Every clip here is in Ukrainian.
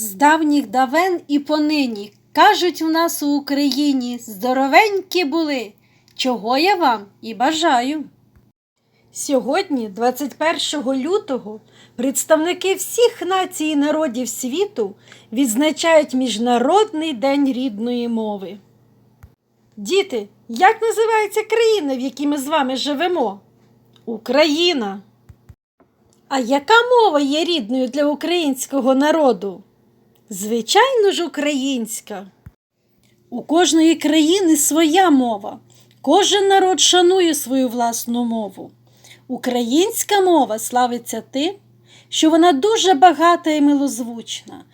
З давніх давен і понині кажуть у нас у Україні здоровенькі були, чого я вам і бажаю. Сьогодні, 21 лютого, представники всіх націй і народів світу відзначають Міжнародний день рідної мови. Діти, як називається країна, в якій ми з вами живемо? Україна. А яка мова є рідною для українського народу? Звичайно ж, українська. У кожної країни своя мова. Кожен народ шанує свою власну мову. Українська мова славиться тим, що вона дуже багата і милозвучна.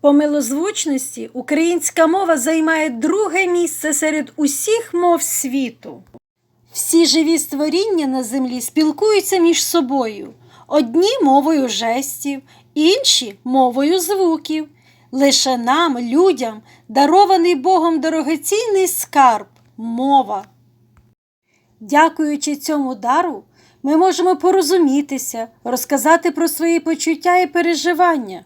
По милозвучності українська мова займає друге місце серед усіх мов світу. Всі живі створіння на землі спілкуються між собою, одні мовою жестів, інші мовою звуків. Лише нам, людям, дарований Богом дорогоцінний скарб мова. Дякуючи цьому дару, ми можемо порозумітися, розказати про свої почуття і переживання.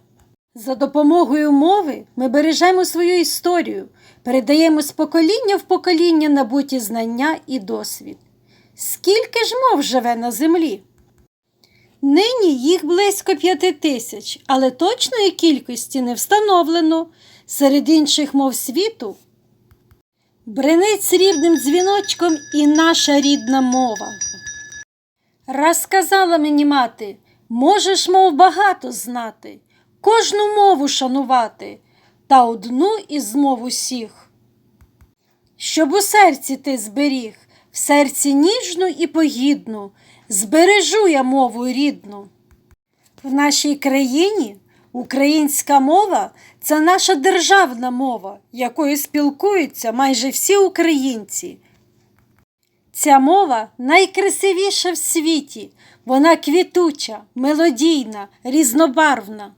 За допомогою мови ми бережемо свою історію, передаємо з покоління в покоління набуті знання і досвід. Скільки ж мов живе на землі? Нині їх близько п'яти тисяч, але точної кількості не встановлено. Серед інших мов світу бренить срібним дзвіночком і наша рідна мова. Раз сказала мені мати, можеш мов багато знати, кожну мову шанувати, та одну із мов усіх. Щоб у серці ти зберіг, серці ніжну і погідну, збережу я мову рідну. В нашій країні українська мова це наша державна мова, якою спілкуються майже всі українці. Ця мова найкрасивіша в світі, вона квітуча, мелодійна, різнобарвна.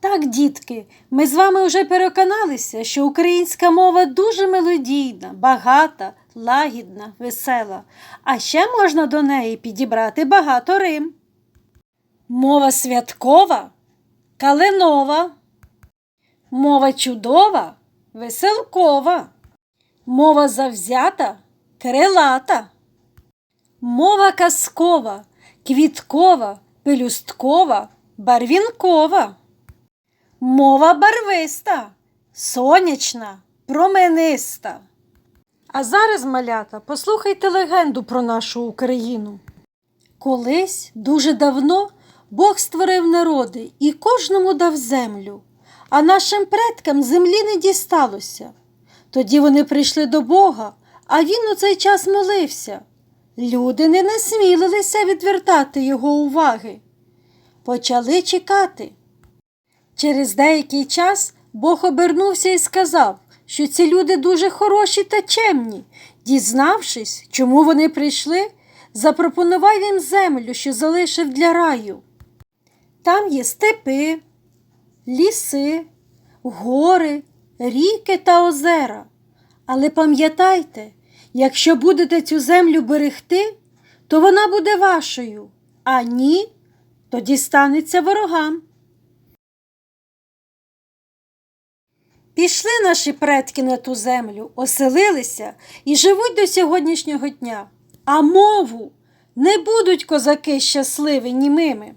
Так, дітки, ми з вами вже переконалися, що українська мова дуже мелодійна, багата, лагідна, весела, а ще можна до неї підібрати багато рим. Мова святкова, калинова, мова чудова, веселкова, мова завзята, крилата, мова казкова, квіткова, пелюсткова, барвінкова. Мова барвиста, сонячна, промениста. А зараз, малята, послухайте легенду про нашу Україну. Колись дуже давно Бог створив народи і кожному дав землю, а нашим предкам землі не дісталося. Тоді вони прийшли до Бога, а він у цей час молився. Люди не насмілилися відвертати його уваги. Почали чекати. Через деякий час Бог обернувся і сказав, що ці люди дуже хороші та чемні. Дізнавшись, чому вони прийшли, запропонував їм землю, що залишив для раю. Там є степи, ліси, гори, ріки та озера. Але пам'ятайте, якщо будете цю землю берегти, то вона буде вашою, а ні, то дістанеться ворогам. Пішли наші предки на ту землю, оселилися і живуть до сьогоднішнього дня. А мову не будуть козаки щасливі німими.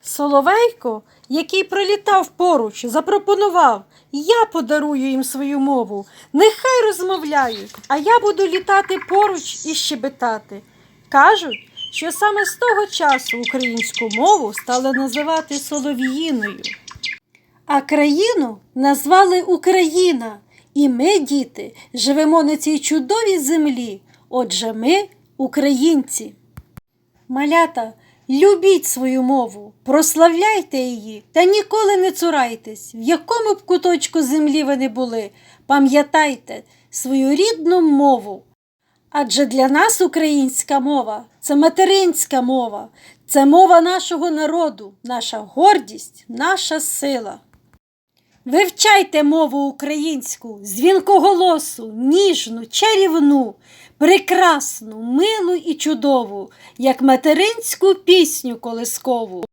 Соловейко, який пролітав поруч, запропонував я подарую їм свою мову. Нехай розмовляють, а я буду літати поруч і щебетати. Кажуть, що саме з того часу українську мову стали називати солов'їною. А країну назвали Україна, і ми, діти, живемо на цій чудовій землі. Отже, ми українці. Малята, любіть свою мову, прославляйте її та ніколи не цурайтесь, в якому б куточку землі ви не були. Пам'ятайте свою рідну мову. Адже для нас українська мова це материнська мова, це мова нашого народу, наша гордість, наша сила. Вивчайте мову українську, дзвінкоголосу, ніжну, чарівну, прекрасну, милу і чудову, як материнську пісню колискову.